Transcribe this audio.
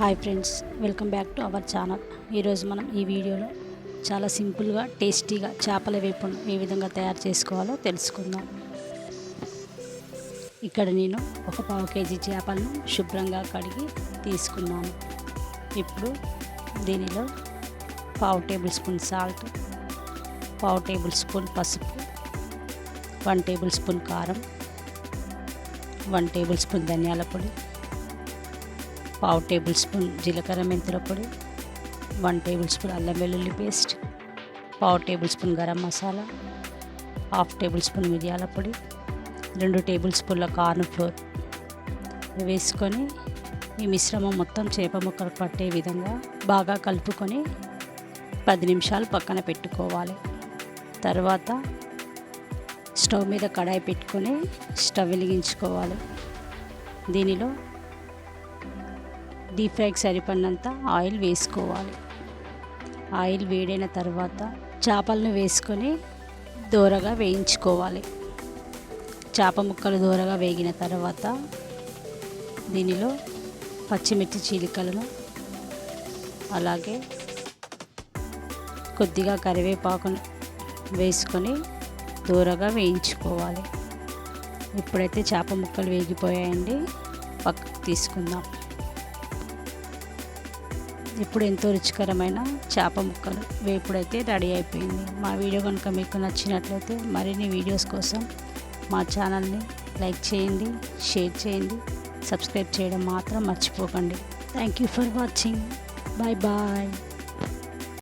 Hi friends welcome back to our channel. ఈరోజు మనం ఈ వీడియోలో చాలా సింపుల్గా టేస్టీగా చేపల వేపును ఏ విధంగా తయారు చేసుకోవాలో తెలుసుకుందాం. ఇక్కడ నేను ఒక పావు కేజీ చేపలను శుభ్రంగా కడిగి తీసుకున్నాను. ఇప్పుడు దీనిలో పావు టేబుల్ స్పూన్ సాల్ట్ పావు టేబుల్ స్పూన్ పసుపు వన్ టేబుల్ స్పూన్ కారం వన్ టేబుల్ స్పూన్ ధనియాల పొడి పావు టేబుల్ స్పూన్ జీలకర్ర మెంతుల పొడి వన్ టేబుల్ స్పూన్ అల్లం వెల్లుల్లి పేస్ట్ పావు tablespoon garam masala half tablespoon మిరియాల పొడి రెండు టేబుల్ స్పూన్ల కార్న్ ఫ్లోర్ వేసుకొని ఈ మిశ్రమం మొత్తం చేప ముక్కలు పట్టే విధంగా బాగా కలుపుకొని పది నిమిషాలు పక్కన పెట్టుకోవాలి. తర్వాత స్టవ్ మీద కడాయి పెట్టుకొని స్టవ్ వెలిగించుకోవాలి. దీనిలో డీప్ ఫ్రైకి సరిపడినంత ఆయిల్ వేసుకోవాలి. ఆయిల్ వేడైన తర్వాత చేపలను వేసుకొని దూరగా వేయించుకోవాలి. చేప ముక్కలు దూరగా వేగిన తర్వాత దీనిలో పచ్చిమిర్చి చీలికలను అలాగే కొద్దిగా కరివేపాకును వేసుకొని దూరగా వేయించుకోవాలి. ఇప్పుడైతే చేప ముక్కలు వేగిపోయాయండి పక్కకు తీసుకుందాం. ఇప్పుడు ఎంతో రుచికరమైన చేప ముక్కలు వేపుడైతే రెడీ అయిపోయింది. మా వీడియో కనుక మీకు నచ్చినట్లయితే మరిన్ని వీడియోస్ కోసం మా ఛానల్ని లైక్ చేయండి షేర్ చేయండి సబ్స్క్రైబ్ చేయడం మాత్రం మర్చిపోకండి. Thank you for watching bye bye